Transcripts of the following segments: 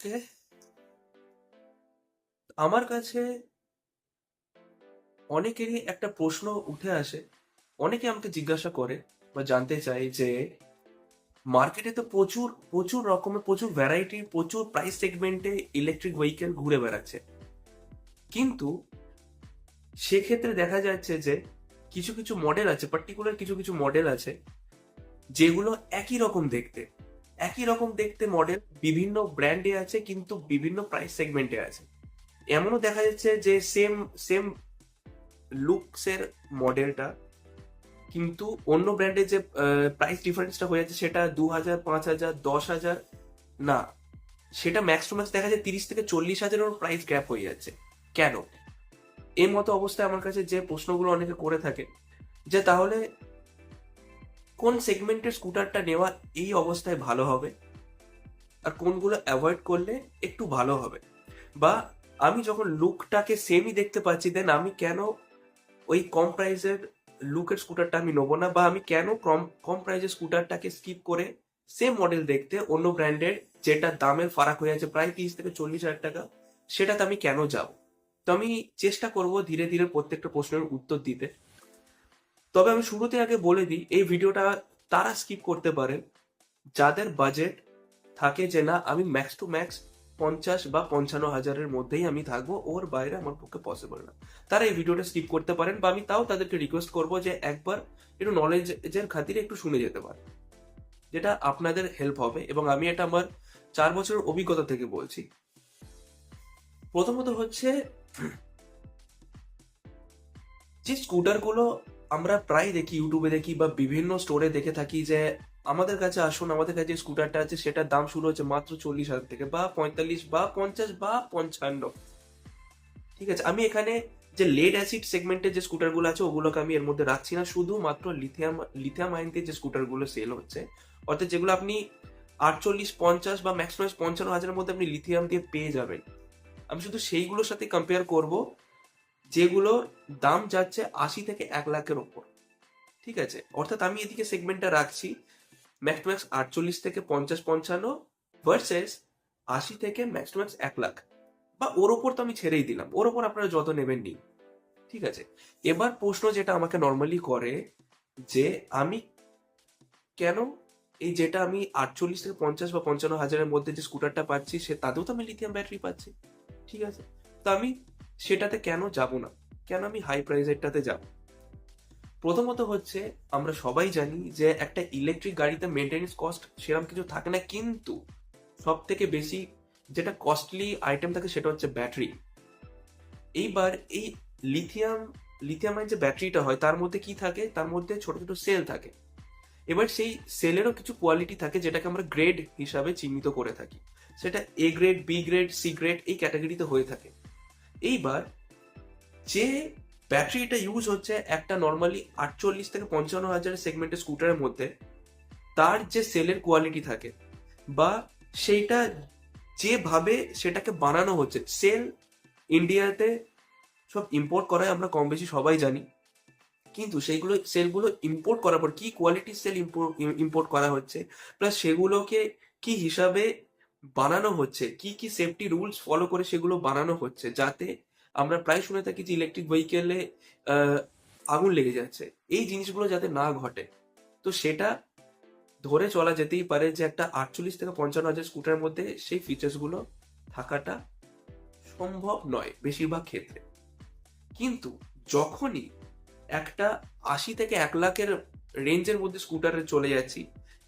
ওকে আমার কাছে অনেকেরই একটা প্রশ্ন উঠে আসে। অনেকে আমাকে জিজ্ঞাসা করে বা জানতে চায় যে মার্কেটে তো প্রচুর প্রচুর রকমের, প্রচুর ভ্যারাইটি প্রচুর প্রাইস সেগমেন্টে ইলেকট্রিক ভেহিকেল ঘুরে বেড়াচ্ছে। কিন্তু সেক্ষেত্রে দেখা যাচ্ছে যে কিছু কিছু মডেল আছে পার্টিকুলার কিছু কিছু মডেল আছে, যেগুলো একই রকম দেখতে। একই রকম দেখতে মডেল বিভিন্ন ব্র্যান্ডে আছে, কিন্তু বিভিন্ন প্রাইস সেগমেন্টে আছে। এমনও দেখা যাচ্ছে যে সেম সেম লুকসের মডেলটা কিন্তু অন্য ব্র্যান্ডের যে প্রাইস ডিফারেন্সটা হয়ে যাচ্ছে সেটা দু হাজার পাঁচ হাজার দশ হাজার না। সেটা ম্যাক্স টু ম্যাক্স দেখা যায় তিরিশ থেকে চল্লিশ হাজারের প্রাইস গ্যাপ হয়ে যাচ্ছে। কেন? এর মতো অবস্থায় আমার কাছে যে প্রশ্নগুলো অনেকে করে থাকে, যে তাহলে কোন সেগমেন্টের স্কুটারটা নেওয়া এই অবস্থায় ভালো হবে? আর কোনগুলো অ্যাভয়েড করলে একটু ভালো হবে? বা আমি যখন লুকটাকে সেমই দেখতে পাচ্ছি দেন আমি কেন ওই কম প্রাইসের লুকের স্কুটারটা আমি নেব না? বা আমি কেন কম কম প্রাইসের স্কুটারটাকে স্কিপ করে সেম মডেল দেখতে অন্য ব্র্যান্ডের যেটা দামের ফারাক হয়ে আছে প্রায় তিরিশ থেকে চল্লিশ হাজার টাকা, সেটাতে আমি কেন যাব? তো আমি চেষ্টা করব ধীরে ধীরে প্রত্যেকটা প্রশ্নের উত্তর দিতে। তবে আমি শুরুতে আগে বলে দিই, এই ভিডিওটা তারা স্কিপ করতে পারেন। যাদের বাজেট থাকে যে না, আমি ম্যাক্স টু ম্যাক্স পঞ্চাশ বা পঞ্চান্ন হাজারের মধ্যেই আমি থাকব, ওর বাইরে আমার পক্ষে পসিবল না। তারা এই ভিডিওটা স্কিপ করতে পারেন বা আমি তাও তাদেরকে রিকোয়েস্ট করব যে একবার একটু নলেজের খাতিরে একটু শুনে যেতে পারেন, যেটা আপনাদের হেল্প হবে। এবং আমি এটা আমার চার বছরের অভিজ্ঞতা থেকে বলছি। প্রথমত হচ্ছে যে স্কুটারগুলো আমরা প্রায় দেখি ইউটিউবে দেখি বা বিভিন্ন স্টোরে দেখে থাকি যে আমাদের কাছে আসুন, আমাদের কাছে স্কুটারটা আছে, সেটার দাম শুরু হচ্ছে মাত্র চল্লিশ হাজার থেকে বা পঁয়তাল্লিশ বা পঞ্চাশ বা পঞ্চান্ন। ঠিক আছে? আমি এখানে যে লেড অ্যাসিড সেগমেন্টের যে স্কুটারগুলো আছে, ওগুলোকে আমি এর মধ্যে রাখছি না। শুধুমাত্র লিথিয়াম লিথিয়াম দিয়ে যে স্কুটারগুলো সেল হচ্ছে, অর্থাৎ যেগুলো আপনি আটচল্লিশ, পঞ্চাশ বা ম্যাক্সিমাম পঞ্চান্ন হাজারের মধ্যে আপনি লিথিয়াম দিয়ে পেয়ে যাবেন। আমি শুধু সেইগুলোর সাথে কম্পেয়ার করব। যেগুলোর দাম যাচ্ছে আশি থেকে এক লাখের ওপর। ঠিক আছে? অর্থাৎ আমি এদিকে সেগমেন্টটা রাখছি। ম্যাক্স ম্যাক্স আটচল্লিশ থেকে পঞ্চাশ পঞ্চান্ন ভার্সেস আশি থেকে ম্যাক্স ম্যাক্স এক লাখ। বা ওর ওপর তো আমি ছেড়েই দিলাম। ওর ওপর আপনারা যত নেবেন নি ঠিক আছে? এবার প্রশ্ন যেটা আমাকে নর্মালি করে যে আমি কেন এই যেটা আমি আটচল্লিশ থেকে পঞ্চাশ বা পঞ্চান্ন হাজারের মধ্যে যে স্কুটারটা পাচ্ছি, সে তাতেও তো আমি লিথিয়াম ব্যাটারি পাচ্ছি। ঠিক আছে? তো আমি সেটাতে কেন যাব না? কেন আমি হাই প্রাইজেরটাতে যাব? প্রথমত হচ্ছে, আমরা সবাই জানি যে একটা ইলেকট্রিক গাড়িতে মেনটেন্স কস্ট সেরকম কিছু থাকে না, কিন্তু সব থেকে বেশি যেটা কস্টলি আইটেম থাকে সেটা হচ্ছে ব্যাটারি এইবার এই লিথিয়াম লিথিয়ামের যে ব্যাটারিটা হয়, তার মধ্যে কি থাকে? তার মধ্যে ছোট ছোট সেল থাকে। এবার সেই সেলেরও কিছু কোয়ালিটি থাকে, যেটাকে আমরা গ্রেড হিসাবে চিহ্নিত করে থাকি। সেটা A grade B grade C grade এই ক্যাটাগরিতে হয়ে থাকে। এইবার যে ব্যাটারিটা ইউজ হচ্ছে একটা নর্মালি আটচল্লিশ থেকে পঞ্চান্ন হাজারের সেগমেন্টের স্কুটারের মধ্যে, তার যে সেলের কোয়ালিটি থাকে বা সেইটা যেভাবে সেটাকে বানানো হচ্ছে সেল ইন্ডিয়াতে সব ইম্পোর্ট করায় আমরা কম বেশি সবাই জানি, কিন্তু সেইগুলো সেলগুলো ইম্পোর্ট করার পর কি কোয়ালিটির সেল ইম্পোর্ট করা হচ্ছে প্লাস সেগুলোকে কি হিসাবে বানানো হচ্ছে, কি কি সেফটি রুলস ফলো করে সেগুলো বানানো হচ্ছে যাতে আমরা প্রায় শুনে থাকি যে ইলেকট্রিক ভেহিকেলে আগুন লেগে যাচ্ছে। এই জিনিসগুলো যাতে না ঘটে। তো সেটা ধরে চলা যেতেই পারে যে একটা আটচল্লিশ থেকে পঞ্চান্ন হাজার স্কুটার মধ্যে সেই ফিচার্সগুলো থাকাটা সম্ভব নয় বেশিরভাগ ক্ষেত্রে। কিন্তু যখনই একটা আশি থেকে এক লাখের রেঞ্জের মধ্যে স্কুটারে চলে যাচ্ছি,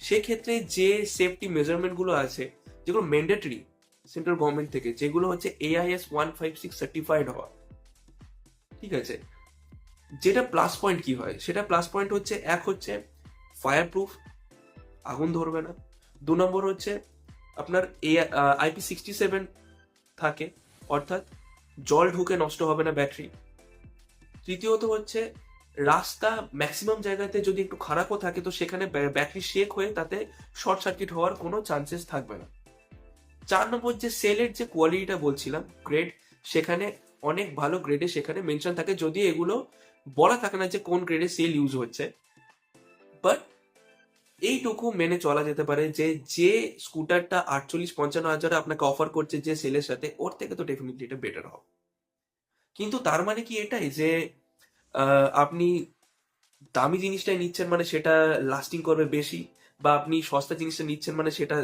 সেক্ষেত্রে যে সেফটি মেজারমেন্টগুলো আছে যেগুলো ম্যান্ডেটরি সেন্ট্রাল গভর্নমেন্ট থেকে, যেগুলো হচ্ছে AIS one five six certified হওয়া। ঠিক আছে? যেটা প্লাস পয়েন্ট কি হয়? সেটা প্লাস পয়েন্ট হচ্ছে, এক হচ্ছে ফায়ার প্রুফ আগুন ধরবে না। দু নম্বর হচ্ছে আপনার এ আইপি সিক্সটি সেভেন থাকে, অর্থাৎ জল ঢুকে নষ্ট হবে না ব্যাটারি তৃতীয়ত হচ্ছে রাস্তা ম্যাক্সিমাম জায়গাতে যদি একটু খারাপও থাকে, তো সেখানে ব্যাটারি শেক হয়ে তাতে শর্ট সার্কিট হওয়ার কোনো চান্সেস থাকবে না। চার নম্বর যে সেলের যে কোয়ালিটিটা বলছিলাম গ্রেড সেখানে অনেক ভালো গ্রেডে সেখানে মেনশন থাকে, যদি এগুলো বলা থাকে না যে কোন গ্রেডে সেল ইউজ হচ্ছে। বাট এইটুকু মেনে চলা যেতে পারে যে যে স্কুটারটা আটচল্লিশ পঞ্চান্ন হাজারে আপনাকে অফার করছে যে সেলের সাথে, ওর থেকে তো ডেফিনেটলি এটা বেটার হবে। কিন্তু তার মানে কি এটাই যে আপনি দামি জিনিসটাই নিচ্ছেন মানে সেটা লাস্টিং করবে বেশি, বা আপনি সস্তা জিনিসটা নিচ্ছেন মানে সেটা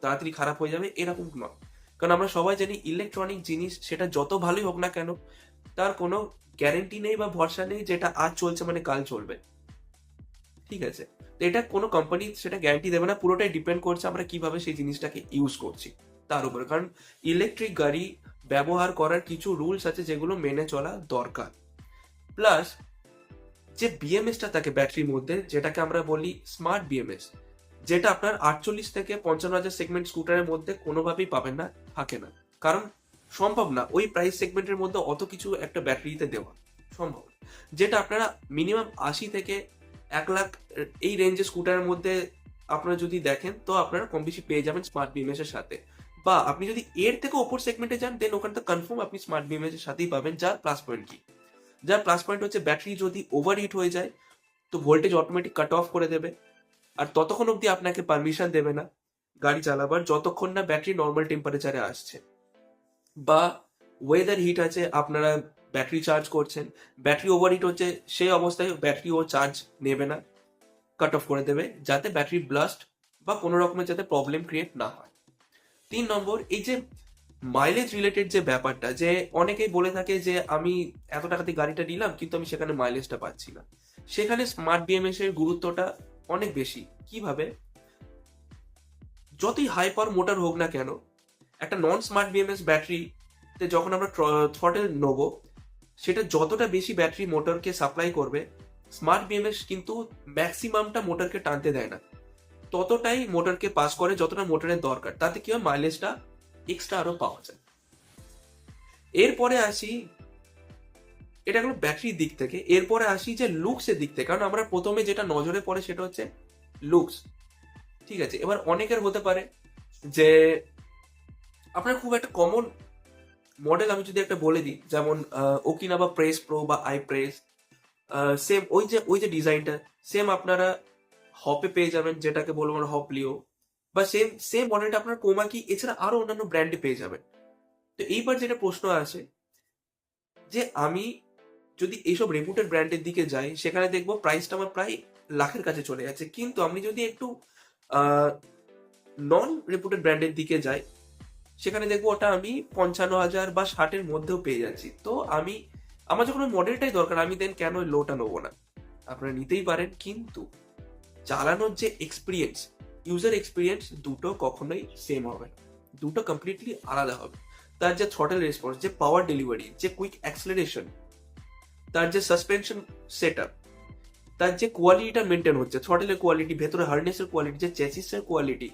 তাড়াতাড়ি খারাপ হয়ে যাবে, এরকম নয়। কারণ আমরা সবাই জানি ইলেকট্রনিক জিনিস সেটা যত ভালোই হোক না কেন, তার কোনো গ্যারেন্টি নেই বা ভরসা নেই যেটা আজ চলছে মানে কাল চলবে। ঠিক আছে? তো এটা কোনো কোম্পানি সেটা গ্যারান্টি দেবে না, পুরোটাই ডিপেন্ড করছে আমরা কীভাবে সেই জিনিসটাকে ইউজ করছি তার উপরে। কারণ ইলেকট্রিক গাড়ি ব্যবহার করার কিছু রুলস আছে যেগুলো মেনে চলা দরকার। প্লাস যে বিএমএসটা থাকে ব্যাটারির মধ্যে, যেটাকে আমরা বলি স্মার্ট বিএমএস যেটা আপনার আটচল্লিশ থেকে পঞ্চান্ন হাজার সেগমেন্ট স্কুটারের মধ্যে কোনোভাবেই পাবেন না, থাকে না। কারণ সম্ভব না, ওই প্রাইস সেগমেন্টের মধ্যে অত কিছু একটা ব্যাটারিতে দেওয়া। সম্ভব যেটা আপনারা মিনিমাম আশি থেকে এক লাখ, এই রেঞ্জের স্কুটারের মধ্যে আপনারা যদি দেখেন, তো আপনারা কম বেশি পেয়ে যাবেন স্মার্ট বিএমএস এর সাথে। বা আপনি যদি এর থেকে ওপর সেগমেন্টে যান দেন ওখানে তো কনফার্ম আপনি স্মার্ট বিএমএস এর সাথেই পাবেন, যার প্লাস পয়েন্ট কি। যার প্লাস পয়েন্ট হচ্ছে ব্যাটারি যদি ওভার হিট হয়ে যায়, তো ভোল্টেজ অটোমেটিক কাট অফ করে দেবে। আর ততক্ষণ অবধি আপনাকে পারমিশন দেবে না গাড়ি চালাবার, যতক্ষণ না ব্যাটারি নর্মাল টেম্পারেচারে আসছে। বা ওয়েদার হিট আছে, আপনারা ব্যাটারি চার্জ করছেন ব্যাটারি ওভার হিট হচ্ছে, সেই অবস্থায় ব্যাটারি ও চার্জ নেবে না। কাট অফ করে দেবে, যাতে ব্যাটারি ব্লাস্ট বা কোনো রকমের যাতে প্রবলেম ক্রিয়েট না হয়। তিন নম্বর, এই যে মাইলেজ রিলেটেড যে ব্যাপারটা, যে অনেকেই বলে থাকে যে আমি এত টাকাতে গাড়িটা নিলাম, কিন্তু আমি সেখানে মাইলেজটা পাচ্ছি না। সেখানে স্মার্ট বিএমএস এর গুরুত্বটা অনেক বেশি। কীভাবে? যতই হাই পাওয়ার মোটর হোক না কেন, একটা নন স্মার্ট বিএমএস ব্যাটারিতে যখন আমরা থ্রটেল নেব, সেটা যতটা বেশি ব্যাটারি মোটরকে সাপ্লাই করবে স্মার্ট বিএমএস কিন্তু ম্যাক্সিমামটা মোটরকে টানতে দেয় না। ততটাই মোটরকে পাস করে, যতটা মোটরের দরকার। তাতে কি হয়? মাইলেজটা এক্সট্রা আরও পাওয়া যায়। এরপরে আসি এটা হলো ব্যাটারির দিক থেকে। এরপরে আসি যে লুকস এর দিক থেকে। কারণ আমরা প্রথমে যেটা নজরে পড়ে সেটা হচ্ছে লুকস ঠিক আছে? এবার অনেকের হতে পারে যে আপনার খুব একটা কমন মডেল আমি যদি একটা বলে দিই, যেমন ওকিনা বা প্রেস প্রো বা আই প্রেস সেম ওই যে ওই যে ডিজাইনটা সেম আপনারা হপে পেয়ে যাবেন, যেটাকে বলব আমরা হপ লিও বা সেম সেম মডেলটা আপনার কোমা কি, এছাড়া আরও অন্যান্য ব্র্যান্ডে পেয়ে যাবেন। তো এইবার যেটা প্রশ্ন আসে যে আমি যদি এইসব রেপুটেড ব্র্যান্ডের দিকে যাই, সেখানে দেখব প্রাইসটা আমার প্রায় লাখের কাছে চলে যাচ্ছে। কিন্তু আমি যদি একটু নন রেপুটেড ব্র্যান্ডের দিকে যাই, সেখানে দেখব ওটা আমি পঞ্চান্ন হাজার বা ষাটের মধ্যেও পেয়ে যাচ্ছি। তো আমি, আমার যখন ওই মডেলটাই দরকার, আমি দেন কেন লোটা নেব না? আপনারা নিতেই পারেন, কিন্তু চালানোর যে এক্সপিরিয়েন্স ইউজার এক্সপিরিয়েন্স দুটো কখনোই সেম হবে না। দুটো কমপ্লিটলি আলাদা হবে। তার যে থ্রটেল রেসপন্স যে পাওয়ার ডেলিভারি যে কুইক অ্যাক্সিলারেশন তার যে সাসপেনশন সেট তার যে কোয়ালিটিটা মেনটেন হচ্ছে থ্রটেলের কোয়ালিটি ভেতরে হার্নেসের কোয়ালিটি যে চেসিসের কোয়ালিটি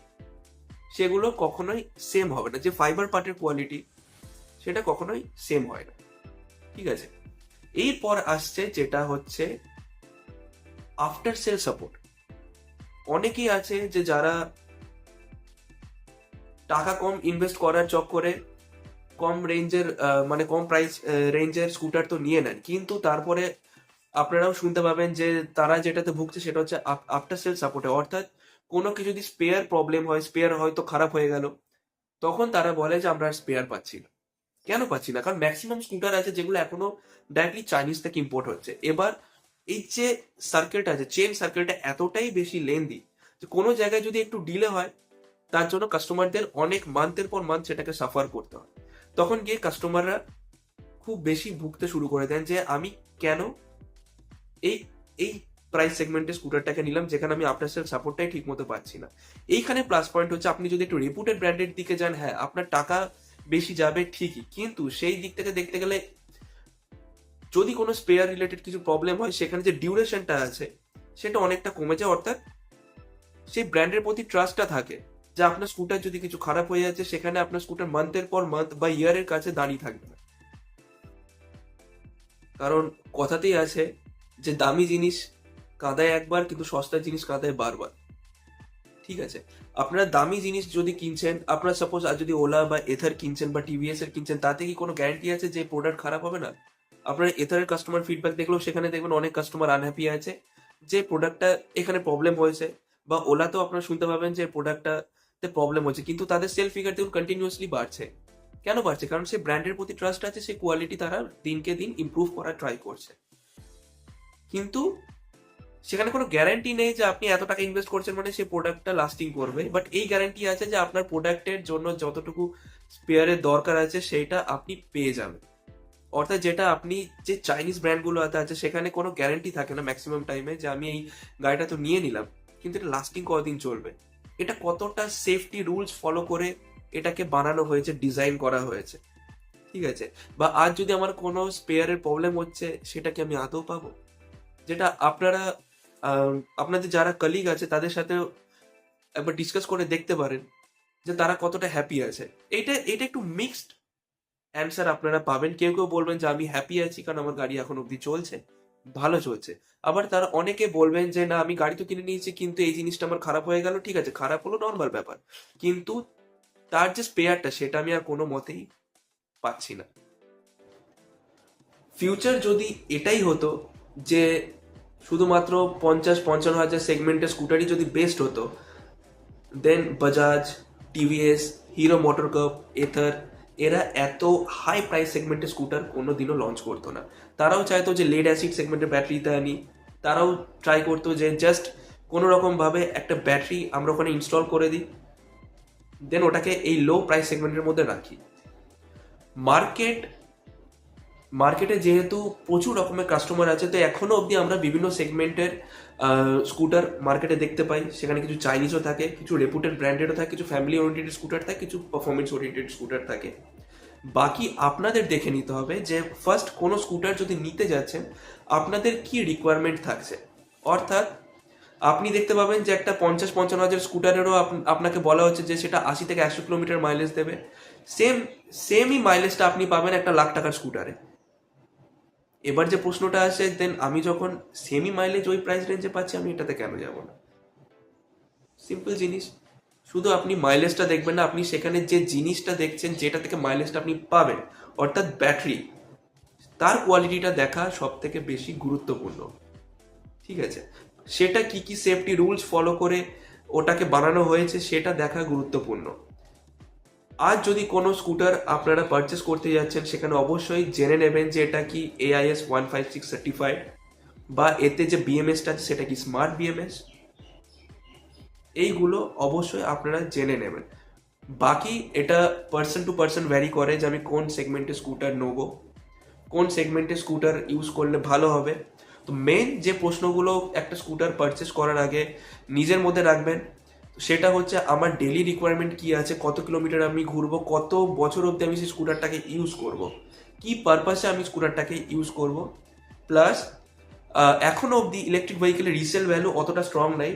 সেগুলো কখনোই সেম হবে না। যে ফাইবার পার্টের কোয়ালিটি সেটা কখনোই সেম হয় না। ঠিক আছে? এরপর আসছে যেটা হচ্ছে আফটার সেল সাপোর্ট অনেকেই আছে যে যারা টাকা কম ইনভেস্ট করার চক্করে কম রেঞ্জের মানে কম প্রাইস রেঞ্জের স্কুটার তো নিয়ে নেন। কিন্তু তারপরে আপনারাও শুনতে পাবেন যে তারা যেটাতে ভুগছে সেটা হচ্ছে আফটার সেল সাপোর্টে অর্থাৎ কোনো কিছু যদি স্পেয়ার প্রবলেম হয় স্পেয়ার হয়তো খারাপ হয়ে গেল, তখন তারা বলে যে আমরা স্পেয়ার পাচ্ছি না। কেন পাচ্ছি না? কারণ ম্যাক্সিমাম স্কুটার আছে যেগুলো এখনও ডাইরেক্টলি চাইনিজ থেকে ইম্পোর্ট হচ্ছে। এবার এই যে সার্কেলটা আছে চেন সার্কেলটা এতটাই বেশি লেন্দি যে কোনো জায়গায় যদি একটু ডিলে হয়, তার জন্য কাস্টমারদের অনেক মান্থের পর মান্থ সেটাকে সাফার করতে হয়। তখন গিয়ে কাস্টমাররা খুব বেশি ভুগতে শুরু করে দেন যে, আমি কেন এই এই প্রাইস সেগমেন্টের স্কুটারটাকে নিলাম, যেখানে আমি আফটার সেল সাপোর্টটাই ঠিক মতো পাচ্ছি না? এইখানে প্লাস পয়েন্ট হচ্ছে, আপনি যদি একটু রেপুটেড ব্র্যান্ডের দিকে যান হ্যাঁ আপনার টাকা বেশি যাবে ঠিকই, কিন্তু সেই দিক থেকে দেখতে গেলে যদি কোনো স্পেয়ার রিলেটেড কিছু প্রবলেম হয়, সেখানে যে ডিউরেশনটা আছে, সেটা অনেকটা কমে যায়, অর্থাৎ সেই ব্র্যান্ডের প্রতি ট্রাস্টটা থাকে। যে আপনার স্কুটার যদি কিছু খারাপ হয়ে যাচ্ছে, সেখানে আপনার স্কুটার মান্থের পর মান্থ বা ইয়ারের কাছে দাঁড়িয়ে থাকবে। না কারণ কথাতেই আছে যে দামি জিনিস কাদায় একবার, কিন্তু সস্তা জিনিস কাদায় বারবার। ঠিক আছে? আপনার দামি জিনিস যদি কিনছেন, আপনার সাপোজ আর যদি ওলা বা এথার কিনছেন বা টিভিএস এর কিনছেন, তাতে কি কোনো গ্যারান্টি আছে যে প্রোডাক্ট খারাপ হবে না? আপনারা এথারের কাস্টমার ফিডব্যাক দেখলেও সেখানে দেখবেন অনেক কাস্টমার আনহ্যাপি আছে, যে প্রোডাক্টটা এখানে প্রবলেম হয়েছে, বা ওলাতেও আপনারা শুনতে পাবেন যে প্রোডাক্টটাতে প্রবলেম হচ্ছে। কিন্তু তাদের সেল ফিগার দেখুন কন্টিনিউয়াসলি বাড়ছে। কেন বাড়ছে? কারণ সে ব্র্যান্ডের প্রতি ট্রাস্ট আছে, সে কোয়ালিটি তারা দিনকে দিন ইমপ্রুভ করার ট্রাই করছে। কিন্তু সেখানে কোনো গ্যারান্টি নেই যে আপনি এত টাকা ইনভেস্ট করছেন মানে সেই প্রোডাক্টটা লাস্টিং করবে। বাট এই গ্যারান্টি আছে যে আপনার প্রোডাক্টের জন্য যতটুকু স্পেয়ারের দরকার আছে সেইটা আপনি পেয়ে যাবেন। অর্থাৎ যেটা আপনি যে চাইনিজ ব্র্যান্ডগুলো আছে, সেখানে কোনো গ্যারান্টি থাকে না ম্যাক্সিমাম টাইমে যে আমি এই গাড়িটা তো নিয়ে নিলাম, কিন্তু এটা লাস্টিং কদিন চলবে? এটা কতটা সেফটি রুলস ফলো করে এটাকে বানানো হয়েছে ডিজাইন করা হয়েছে। ঠিক আছে? বা আজ যদি আমার কোনো স্পেয়ারের প্রবলেম হচ্ছে, সেটাকে আমি আদৌ পাবো? যেটা আপনারা আপনাদের যারা কলিগ আছে, তাদের সাথে একবার ডিসকাস করে দেখতে পারেন যে তারা কতটা হ্যাপি আছে। এটা এটা একটু মিক্সড অ্যান্সার আপনারা পাবেন। কেউ কেউ বলবেন যে আমি হ্যাপি আছি কারণ আমার গাড়ি এখন অবধি চলছে। ভালো চলছে। আবার তারা অনেকে বলবেন যে, না, আমি গাড়ি তো কিনে নিয়েছি, কিন্তু এই জিনিসটা আমার খারাপ হয়ে গেল। ঠিক আছে, খারাপ হলো নর্মাল ব্যাপার। কিন্তু তার যে স্পেয়ারটা সেটা আমি আর কোনো মতেই পাচ্ছি না। ফিউচার যদি এটাই হতো যে, শুধুমাত্র পঞ্চাশ, পঞ্চান্ন হাজার সেগমেন্টের স্কুটারই যদি বেস্ট হতো then Bajaj TVS Hero MotoCorp Ather এরা এত হাই প্রাইস সেগমেন্টের স্কুটার কোনো দিনও লঞ্চ করতো না। তারাও চাইতো যে লেড অ্যাসিড সেগমেন্টের ব্যাটারিতে আনি। তারাও ট্রাই করতো যে জাস্ট কোনো রকমভাবে একটা ব্যাটারি আমরা ওখানে ইনস্টল করে দিই। দেন ওটাকে এই লো প্রাইস সেগমেন্টের মধ্যে রাখি। মার্কেট মার্কেটে যেহেতু প্রচুর রকমের কাস্টমার আছে, তো এখনও অবধি আমরা বিভিন্ন সেগমেন্টের স্কুটার মার্কেটে দেখতে পাই। সেখানে কিছু চাইনিজও থাকে, কিছু রেপুটেড ব্র্যান্ডেডও থাকে, কিছু ফ্যামিলি ওরিয়েন্টেড স্কুটার থাকে, কিছু পারফরমেন্স ওরিয়েন্টেড স্কুটার থাকে। বাকি আপনাদের দেখে নিতে হবে যে ফার্স্ট কোনো স্কুটার যদি নিতে যাচ্ছেন, আপনাদের কি রিকোয়ারমেন্ট থাকছে? অর্থাৎ আপনি দেখতে পাবেন যে একটা পঞ্চাশ পঞ্চান্ন হাজার স্কুটারেরও আপ- আপনাকে বলা হচ্ছে যে সেটা আশি থেকে একশো কিলোমিটার মাইলেজ দেবে। সেম সেমই মাইলেজটা আপনি পাবেন একটা লাখ টাকার স্কুটারে এবার যে প্রশ্নটা আসে দেন আমি যখন সেমি মাইলেজ ওই প্রাইস রেঞ্জে পাচ্ছি, আমি এটাতে কেন যাব না? সিম্পল জিনিস। শুধু আপনি মাইলেজটা দেখবেন না, আপনি সেখানে যে জিনিসটা দেখছেন, যেটা থেকে মাইলেজটা আপনি পাবেন, অর্থাৎ ব্যাটারি তার কোয়ালিটিটা দেখা সব থেকে বেশি গুরুত্বপূর্ণ। ঠিক আছে? সেটা কি কি সেফটি রুলস ফলো করে ওটাকে বানানো হয়েছে, সেটা দেখা গুরুত্বপূর্ণ। আর যদি কোনো স্কুটার আপনারা পারচেস করতে যাচ্ছেন, সেখানে অবশ্যই জেনে নেবেন যে এটা কি AIS one five six certified বা এতে যে বিএমএসটা আছে, সেটা কি স্মার্ট বিএমএস এইগুলো অবশ্যই আপনারা জেনে নেবেন। বাকি এটা পার্সন টু পার্সন ভ্যারি করে যে আমি কোন সেগমেন্টে স্কুটার নেব, কোন সেগমেন্টে স্কুটার ইউজ করলে ভালো হবে। তো মেন যে প্রশ্নগুলো একটা স্কুটার পারচেস করার আগে নিজের মধ্যে রাখবেন, সেটা হচ্ছে আমার ডেলি রিকোয়ারমেন্ট কি আছে, কত কিলোমিটার আমি ঘুরবো, কত বছর অবধি আমি সেই স্কুটারটাকে ইউজ করব, কি পারপাসে আমি স্কুটারটাকে ইউজ করব প্লাস এখনও অবধি ইলেকট্রিক ভেহিকেলের রিসেল ভ্যালু অতটা স্ট্রং নেই।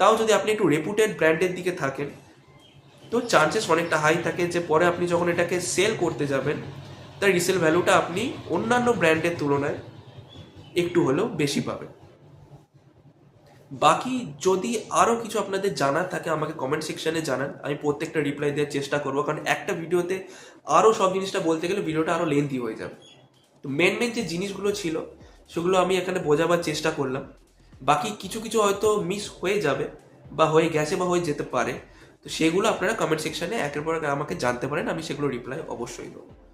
তাও যদি আপনি একটু রেপুটেড ব্র্যান্ডের দিকে থাকেন, তো চান্সেস অনেকটা হাই থাকে যে পরে আপনি যখন এটাকে সেল করতে যাবেন, তার রিসেল ভ্যালুটা আপনি অন্যান্য ব্র্যান্ডের তুলনায় একটু হলেও বেশি পাবেন। বাকি যদি আরও কিছু আপনাদের জানার থাকে, আমাকে কমেন্ট সেকশনে জানান। আমি প্রত্যেকটা রিপ্লাই দেওয়ার চেষ্টা করব, কারণ একটা ভিডিওতে আরও সব জিনিসটা বলতে গেলে ভিডিওটা আরও লেন্থি হয়ে যাবে। তো মেন মেন যে জিনিসগুলো ছিল, সেগুলো আমি এখানে বোঝাবার চেষ্টা করলাম। বাকি কিছু কিছু হয়তো মিস হয়ে যাবে বা হয়ে গেছে বা হয়ে যেতে পারে। তো সেগুলো আপনারা কমেন্ট সেকশানে একের পর আমাকে জানতে পারেন, আমি সেগুলো রিপ্লাই অবশ্যই দেবো।